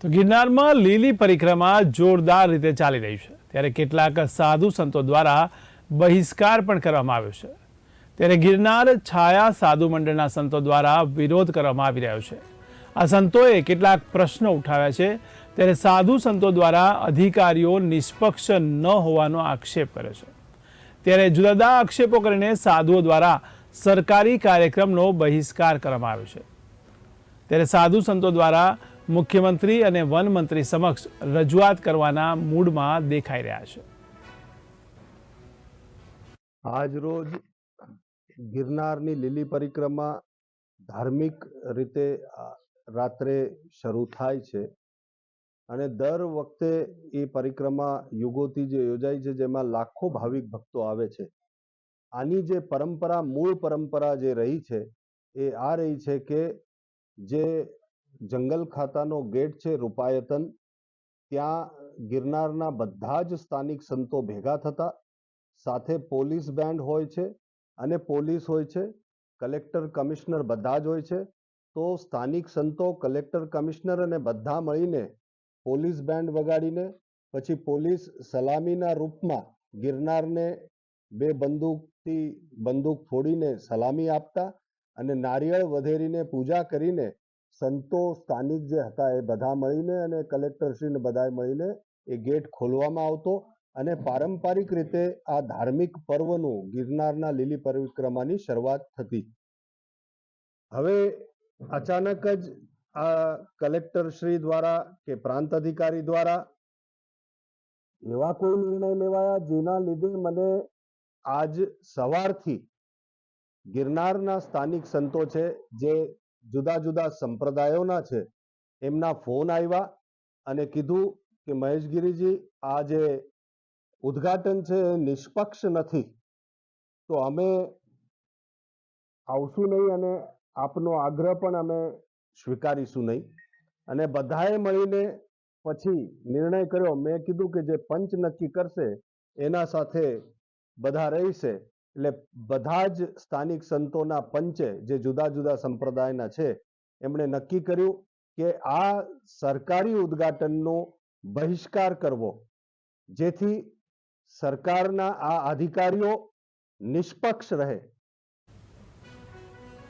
તો ગિરનારમાં લીલી પરિક્રમા જોરદાર રીતે ચાલી રહી છે. ત્યારે કેટલાક સાધુ સંતો દ્વારા બહિષ્કાર પણ કરવામાં આવ્યો છે. ત્યારે ગિરનાર છાયા સાધુ મંડળના સંતો દ્વારા વિરોધ કરવામાં આવી રહ્યો છે. આ સંતોએ કેટલાક પ્રશ્નો ઉઠાવ્યા છે. ત્યારે સાધુ સંતો દ્વારા અધિકારીઓ નિષ્પક્ષ ન હોવાનો આક્ષેપ કર્યો છે. ત્યારે જુદા જુદા આક્ષેપો કરીને સાધુઓ દ્વારા સરકારી કાર્યક્રમનો બહિષ્કાર કરવામાં આવ્યો છે. ત્યારે સાધુ સંતો દ્વારા મુખ્યમંત્રી અને વન મંત્રી સમક્ષ રજૂઆત કરવાના મૂડમાં દેખાઈ રહ્યા છે. આજ રોજ ગિરનારની લીલી પરિક્રમા ધાર્મિક રીતે રાત્રે શરૂ થાય છે અને દર વખતે એ પરિક્રમા યુગોથી જે યોજાય છે, જેમાં લાખો ભાવિક ભક્તો આવે છે. આની જે પરંપરા, મૂળ પરંપરા જે રહી છે, એ આ રહી છે કે જે જંગલ ખાતાનો ગેટ છે રૂપાયતન. ત્યાં ગિરનારના બધા જ સ્થાનિક સંતો ભેગા થતા. સાથે પોલીસ બેન્ડ હોય છે અને પોલીસ હોય છે, કલેક્ટર કમિશનર બધા જ હોય છે. તો સ્થાનિક સંતો, કલેક્ટર કમિશનર અને બધા મળીને પોલીસ બેન્ડ વગાડીને, પછી પોલીસ સલામીના રૂપમાં ગિરનારને બે બંદૂકથી બંદૂક ફોડીને સલામી આપતા અને નારિયેળ વધેરીને પૂજા કરીને સંતો સ્થાનિક જે હતા એ બધા મળીને અને કલેક્ટરશ્રીને બધાએ મળીને એ ગેટ ખોલવામાં આવતો અને પારંપરિક રીતે આ ધાર્મિક પર્વનું ગિરનારના લીલી પરિક્રમાની શરૂઆત થતી. હવે અચાનક જ આ કલેક્ટરશ્રી દ્વારા કે પ્રાંત અધિકારી દ્વારા એવા કોઈ નિર્ણય લેવાયા જેના લીધે મને આજ સવારથી ગિરનારના સ્થાનિક સંતો છે જે જુદા જુદા સંપ્રદાયોના છે. એમના ફોન આવ્યા અને કીધું કે મહેશગીરીજી આ જે ઉદ્ઘાટન છે એ નિષ્પક્ષ નથી. તો અમે આવશું નહીં અને આપનો આગ્રહ પણ અમે સ્વીકારીશું નહીં. અને બધાએ મળીને પછી નિર્ણય કર્યો. મેં કીધું કે, જે પંચ નક્કી કરશે, એના સાથે બધા રહીશે. એટલે બધા જ સ્થાનિક સંતોના પંચે જે જુદા જુદા સંપ્રદાયના છે, એમણે નક્કી કર્યું કે આ સરકારી ઉદ્ઘાટનનો બહિષ્કાર કરવો, જેથી સરકારના આ અધિકારીઓ નિષ્પક્ષ રહે.